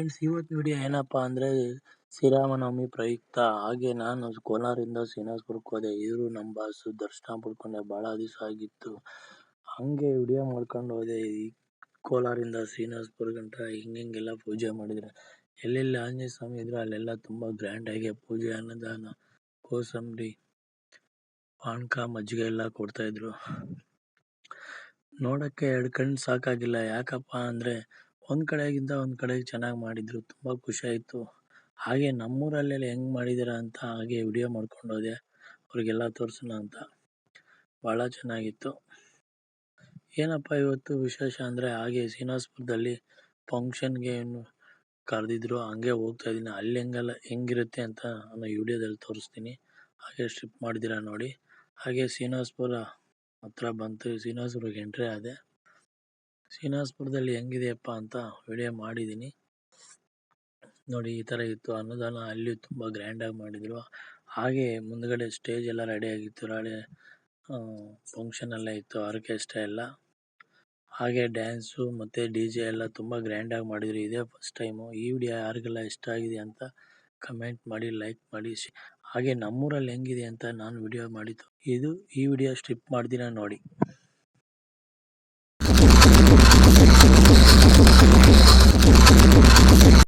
Friends ಇವತ್ತು video ಏನಪ್ಪಾ ಅಂದ್ರೆ ಶ್ರೀರಾಮನವಮಿ ಪ್ರಯುಕ್ತ. ಹಾಗೆ ನಾನು ಕೋಲಾರಿಂದ ಶ್ರೀನಿವಾಸ್ಪುರಕ್ಕೆ ಹೋದೆ. ಇವರು ನಮ್ಮ ಬಾಸು ದರ್ಶನ ಪಡ್ಕೊಂಡೆ. ಬಹಳ ದಿವಸ ಆಗಿತ್ತು. ಹಂಗೆ ವಿಡಿಯೋ ಮಾಡ್ಕೊಂಡು ಹೋದೆ. ಈ ಕೋಲಾರಿಂದ ಶ್ರೀನಿವಾಸ್ಪುರ ಗಂಟ ಹಿಂಗೆಲ್ಲ ಪೂಜೆ ಮಾಡಿದ್ರೆ. ಎಲ್ಲೆಲ್ಲಿ ಆಂಜನೇಯ ಸ್ವಾಮಿ ಇದ್ರು ಅಲ್ಲೆಲ್ಲ ತುಂಬಾ ಗ್ರ್ಯಾಂಡ್ ಆಗಿ ಪೂಜೆ, ಅನ್ನದಾನ, ಕೋಸಂಬರಿ, ಪಾನಕ, ಮಜ್ಜಿಗೆ ಎಲ್ಲ ಕೊಡ್ತಾ ಇದ್ರು. ನೋಡಕ್ಕೆ ಎರಡು ಕಣ್ಣು ಸಾಕಾಗಿಲ್ಲ. ಯಾಕಪ್ಪ ಅಂದ್ರೆ ಒಂದ್ ಕಡೆಗಿಂತ ಒಂದು ಕಡೆ ಚೆನ್ನಾಗಿ ಮಾಡಿದ್ರು, ತುಂಬಾ ಖುಷಿ ಆಯ್ತು. ಹಾಗೆ ನಮ್ಮೂರಲ್ಲೆಲ್ಲ ಹೆಂಗೆ ಮಾಡಿದಿರ ಅಂತ ಹಾಗೆ ವಿಡಿಯೋ ಮಾಡ್ಕೊಂಡು ಹೋದೆ ಅವರಿಗೆಲ್ಲ ತೋರ್ಸೋಣ ಅಂತ. ಬಹಳ ಚೆನ್ನಾಗಿತ್ತು. ಏನಪ್ಪ ಇವತ್ತು ವಿಶೇಷ ಅಂದ್ರೆ ಹಾಗೆ ಶ್ರೀನಿವಾಸ್ಪುರದಲ್ಲಿ ಫಂಕ್ಷನ್ಗೆ ಕರೆದಿದ್ರು, ಹಂಗೆ ಹೋಗ್ತಾ ಇದೀನಿ. ಅಲ್ಲಿ ಹೆಂಗಲ್ಲ ಹೆಂಗಿರುತ್ತೆ ಅಂತ ನಾನು ವಿಡಿಯೋದಲ್ಲಿ ತೋರಿಸ್ತೀನಿ. ಹಾಗೆ ಸ್ಟ್ರಿಪ್ ಮಾಡಿದ್ದೀರಾ ನೋಡಿ. ಹಾಗೆ ಶ್ರೀನಿವಾಸ್ಪುರ ಹತ್ರ ಬಂತು ಶ್ರೀನಿವಾಸ್ಪುರಕ್ಕೆ ಎಂಟ್ರಿ ಆದೆ. ಶ್ರೀನಿವಾಸಪುರದಲ್ಲಿ ಹೆಂಗಿದೆಯಪ್ಪ ಅಂತ ವಿಡಿಯೋ ಮಾಡಿದ್ದೀನಿ. ನೋಡಿ, ಈ ಥರ ಇತ್ತು. ಅನ್ನದಾನ ಅಲ್ಲಿ ತುಂಬ ಗ್ರ್ಯಾಂಡಾಗಿ ಮಾಡಿದರು. ಹಾಗೆ ಮುಂದುಗಡೆ ಸ್ಟೇಜ್ ಎಲ್ಲ ರೆಡಿ ಆಗಿತ್ತು. ನಾಳೆ ಫಂಕ್ಷನ್ ಎಲ್ಲ ಇತ್ತು ಆರ್ಕೆಸ್ಟ್ರಾ ಎಲ್ಲ. ಹಾಗೆ ಡ್ಯಾನ್ಸು ಮತ್ತು ಡಿ ಜೆ ಎಲ್ಲ ತುಂಬ ಗ್ರ್ಯಾಂಡಾಗಿ ಮಾಡಿದರು ಮಾಡಿದ್ರು. ಇದೇ ಫಸ್ಟ್ ಟೈಮು ಈ ವಿಡಿಯೋ ಯಾರಿಗೆಲ್ಲ ಇಷ್ಟ ಆಗಿದೆ ಅಂತ ಕಮೆಂಟ್ ಮಾಡಿ ಲೈಕ್ ಮಾಡಿ ಹಾಗೆ ನಮ್ಮೂರಲ್ಲಿ ಹೆಂಗಿದೆ ಅಂತ ನಾನು ವಿಡಿಯೋ ಮಾಡಿದ್ದು. ಇದು ಈ ವಿಡಿಯೋ ಸ್ಟ್ರಿಪ್ ಮಾಡ್ದಿನ ನೋಡಿ. Thank you.